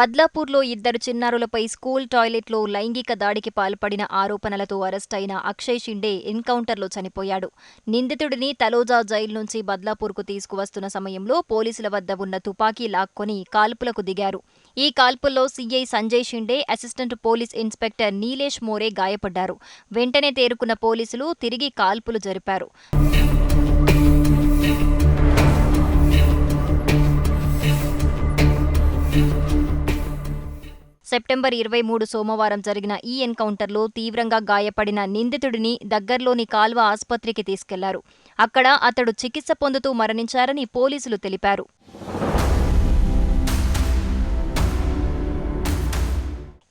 బద్లాపూర్లో ఇద్దరు చిన్నారులపై స్కూల్ టాయిలెట్లో లైంగిక దాడికి పాల్పడిన ఆరోపణలతో అరెస్టైన అక్షయ్ షిండే ఎన్కౌంటర్లో చనిపోయాడు. నిందితుడిని తలోజా జైలు నుంచి బద్లాపూర్కు తీసుకువస్తున్న సమయంలో పోలీసుల వద్ద ఉన్న తుపాకీ లాక్కొని కాల్పులకు దిగారు. ఈ కాల్పుల్లో CI Sanjay Shinde assistant police inspector Nilesh More గాయపడ్డారు. వెంటనే తేరుకున్న పోలీసులు తిరిగి కాల్పులు జరిపారు. సెప్టెంబర్ ఇరవై మూడు సోమవారం జరిగిన ఈ ఎన్కౌంటర్లో తీవ్రంగా గాయపడిన నిందితుడిని దగ్గర్లోని కాల్వ ఆసుపత్రికి తీసుకెళ్ళారు. అక్కడ అతడు చికిత్స పొందుతూ మరణించారని పోలీసులు తెలిపారు.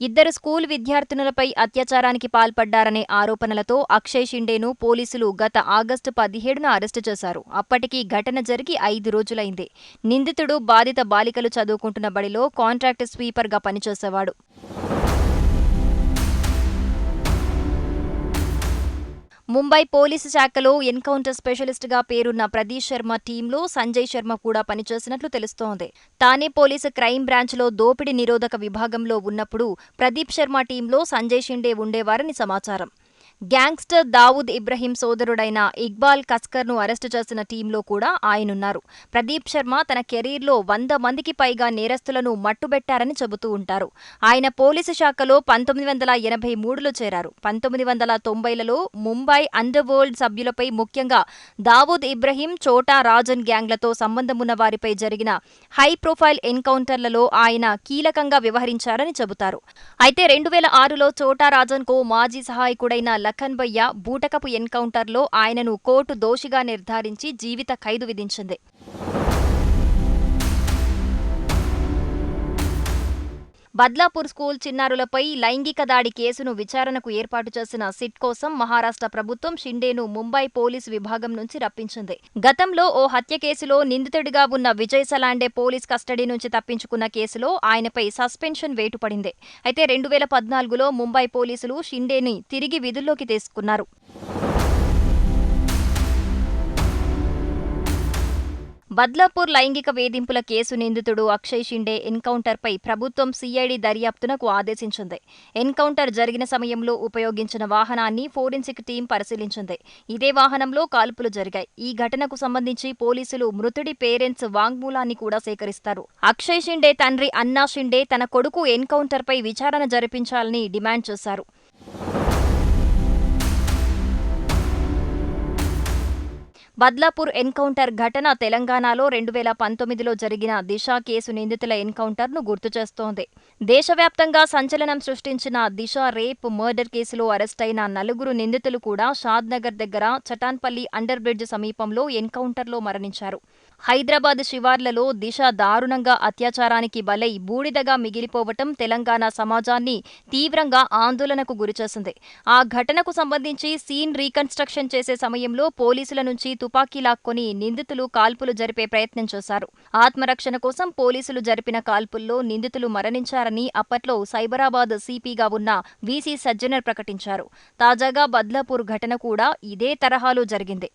ఇద్దరు స్కూల్ విద్యార్థినులపై అత్యాచారానికి పాల్పడ్డారనే ఆరోపణలతో అక్షయ్ షిండేను పోలీసులు గత ఆగస్టు పదిహేడున అరెస్టు చేశారు. అప్పటికి ఘటన జరిగి ఐదు రోజులైంది. నిందితుడు బాధిత బాలికలు చదువుకుంటున్న బడిలో కాంట్రాక్ట్ స్వీపర్గా పనిచేసేవాడు. ముంబై పోలీసు శాఖలో ఎన్కౌంటర్ స్పెషలిస్ట్గా పేరున్న ప్రదీప్ శర్మ టీంలో సంజయ్ శర్మ కూడా పనిచేసినట్లు తెలుస్తోంది. తానే పోలీసు క్రైమ్ బ్రాంచ్లో దోపిడీ నిరోధక విభాగంలో ఉన్నప్పుడు ప్రదీప్ శర్మ టీంలో సంజయ్ షిండే ఉండేవారని సమాచారం. గ్యాంగ్స్టర్ దావూద్ ఇబ్రహీం సోదరుడైన ఇక్బాల్ కస్కర్ను అరెస్టు చేసిన టీంలో కూడా ఆయనున్నారు. ప్రదీప్ శర్మ తన కెరీర్లో వంద మందికి పైగా నేరస్తులను మట్టుబెట్టారని చెబుతూ ఉంటారు. ఆయన పోలీసు శాఖలో పంతొమ్మిది వందల ఎనభై మూడులో చేరారు. పంతొమ్మిది వందల తొంభైలలో ముంబై అండర్వరల్డ్ సభ్యులపై ముఖ్యంగా దావూద్ ఇబ్రహీం చోటా రాజన్ గ్యాంగ్లతో సంబంధమున్న వారిపై జరిగిన హై ప్రొఫైల్ ఎన్కౌంటర్లలో ఆయన కీలకంగా వ్యవహరించారని చెబుతారు. అయితే రెండు వేల ఆరులో చోటా రాజన్కు మాజీ సహాయకుడైన లఖన్బయ్య బూటకపు ఎన్కౌంటర్లో ఆయనను కోర్టు దోషిగా నిర్ధారించి జీవిత ఖైదు విధించింది. బద్లాపూర్ స్కూల్ చిన్నారులపై లైంగిక దాడి కేసును విచారణకు ఏర్పాటు చేసిన సిట్ కోసం మహారాష్ట్ర ప్రభుత్వం షిండేను ముంబై పోలీసు విభాగం నుంచి రప్పించింది. గతంలో ఓ హత్య కేసులో నిందితుడిగా ఉన్న విజయ్ సలాండే పోలీస్ కస్టడీ నుంచి తప్పించుకున్న కేసులో ఆయనపై సస్పెన్షన్ వేటుపడింది. అయితే రెండు వేల పద్నాలుగులో ముంబై పోలీసులు షిండేని తిరిగి విధుల్లోకి తీసుకున్నారు. బద్లాపూర్ లైంగిక వేధింపుల కేసు నిందితుడు అక్షయ్ షిండే ఎన్కౌంటర్పై ప్రభుత్వం సిఐడి దర్యాప్తునకు ఆదేశించింది. ఎన్కౌంటర్ జరిగిన సమయంలో ఉపయోగించిన వాహనాన్ని ఫోరెన్సిక్ టీం పరిశీలించింది. ఇదే వాహనంలో కాల్పులు జరిగాయి. ఈ ఘటనకు సంబంధించి పోలీసులు మృతుడి పేరెంట్స్ వాంగ్మూలాన్ని కూడా సేకరిస్తారు. అక్షయ్ షిండే తండ్రి అన్నా షిండే తన కొడుకు ఎన్కౌంటర్పై విచారణ జరిపించాలని డిమాండ్ చేశారు. బద్లాపూర్ ఎన్కౌంటర్ ఘటన తెలంగాణలో రెండు వేల పంతొమ్మిదిలో జరిగిన దిశ కేసు నిందితుల ఎన్కౌంటర్ను గుర్తు చేస్తోంది. దేశవ్యాప్తంగా సంచలనం సృష్టించిన దిశ రేప్ మర్డర్ కేసులో అరెస్టైన నలుగురు నిందితులు కూడా షాద్నగర్ దగ్గర చటాన్పల్లి అండర్ బ్రిడ్జ్ సమీపంలో ఎన్కౌంటర్లో మరణించారు. హైదరాబాద్ శివార్లలో దిశ దారుణంగా అత్యాచారానికి బలై బూడిదగా మిగిలిపోవటం తెలంగాణ సమాజాన్ని తీవ్రంగా ఆందోళనకు గురిచేసింది. ఆ ఘటనకు సంబంధించి సీన్ రీకన్స్ట్రక్షన్ చేసే సమయంలో పోలీసుల నుంచి తుపాకీ లాక్కొని నిందితులు కాల్పులు జరిపే ప్రయత్నం చేశారు. ఆత్మరక్షణ కోసం పోలీసులు జరిపిన కాల్పుల్లో నిందితులు మరణించారని అప్పట్లో సైబరాబాద్ సిపిగా ఉన్న వీసీ సజ్జనర్ ప్రకటించారు. తాజాగా బద్లాపూర్ ఘటన కూడా ఇదే తరహాలో జరిగింది.